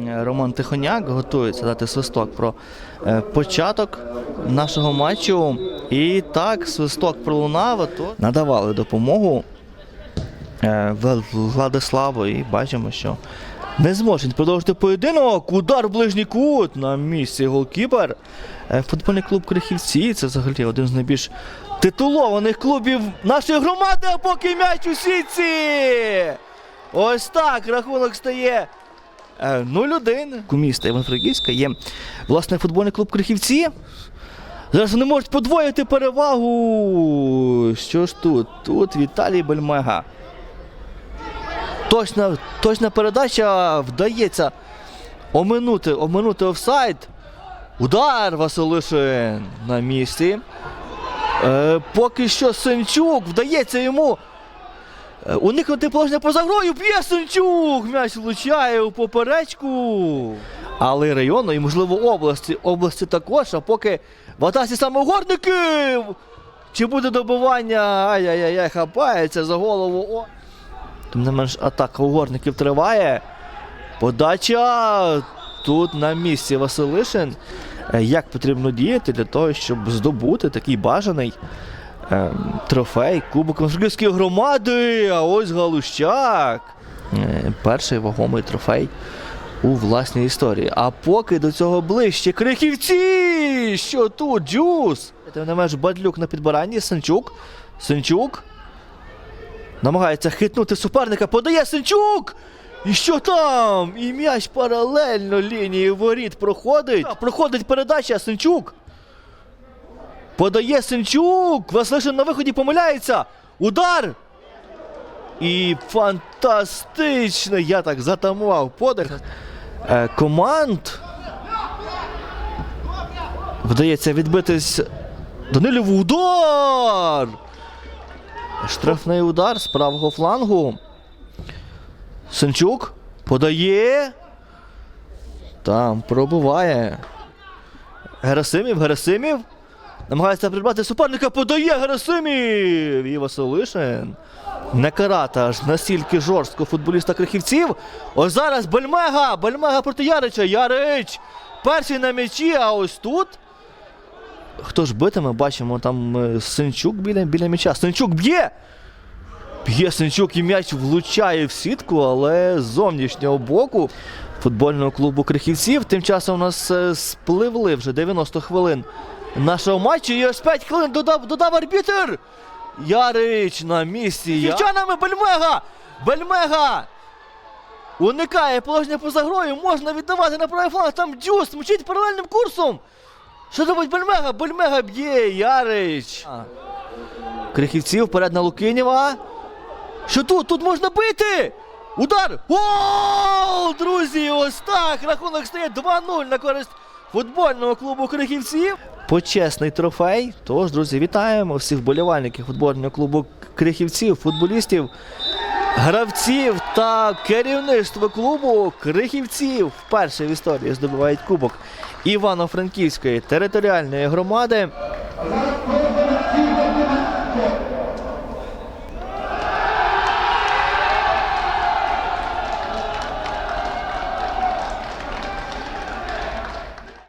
Е, Роман Тихоняк готується дати свисток про е, початок нашого матчу. І так, свисток пролунав. то Надавали допомогу е, Владиславу і бачимо, що не зможе продовжити поєдинок. Удар в ближній кут на місці голкіпер. Футбольний клуб Крихівці це взагалі один з найбільш титулованих клубів нашої громади, а поки м'яч у сітці. Ось так рахунок стає. Е, 0-1. У міста Івано-Франківська є власне футбольний клуб Крихівці. Зараз вони можуть подвоїти перевагу. Що ж тут? Тут Віталій Бельмега. Точна, точна передача вдається оминути, оминути офсайд. Удар Василишин на місці. Е, поки що Сенчук вдається йому уникнути положення поза грою. Б'є Сенчук! М'яч влучає у поперечку. Але району і, можливо, області. Області також, а поки в атаці самогорників. Чи буде добивання? Ай-яй-яй, хапається за голову. О. Тим не менш, атака угорників триває. Подача тут на місці Василишин. Е, Як потрібно діяти для того, щоб здобути такий бажаний е, трофей Кубок Конструктивської громади. А ось Галущак. Е, перший вагомий трофей у власній історії. А поки до цього ближче Крихівці! Що тут? Джус! Тим не менш, Бадлюк на підбиранні. Сенчук. Сенчук. Намагається хитнути суперника, подає Сенчук! І що там? І м'яч паралельно лінії воріт проходить. Проходить передача Сенчук. Подає Сенчук. Василишин на виході помиляється. Удар! І фантастично! Я так затамував подих. Е, команд. Вдається відбитись Данилів удар! Штрафний удар з правого флангу. Сенчук подає. Там пробуває. Герасимів, Герасимів. Намагається придбати суперника, подає Герасимів! І Василишин. Не карати аж настільки жорстко футболіста крихівців. Ось зараз Бельмега! Бельмега проти Ярича. Ярич! Перший на м'ячі, а ось тут. Хто ж битиме, бачимо там е, Сенчук біля, біля м'яча. Сенчук б'є! Б'є Сенчук і м'яч влучає в сітку, але з зовнішнього боку футбольного клубу Крихівців. Тим часом у нас е, спливли вже 90 хвилин нашого матчу. І ось 5 хвилин додав, додав арбітер. Ярич на місці. Дівчанами Бельмега! Бельмега! Уникає положення поза грою, можна віддавати на правий фланг. Там Дюс мчить паралельним курсом. Що робить Бельмега? Бельмега б'є, Ярич. Крихівців вперед на Лукинєва. Що тут? Тут можна бити! Удар! Гол! Друзі, ось так! Рахунок стає 2-0 на користь футбольного клубу Крихівців. Почесний трофей. Тож, друзі, вітаємо всіх вболівальників футбольного клубу Крихівців, футболістів, гравців та керівництво клубу Крихівців вперше в історії здобувають кубок Івано-Франківської територіальної громади.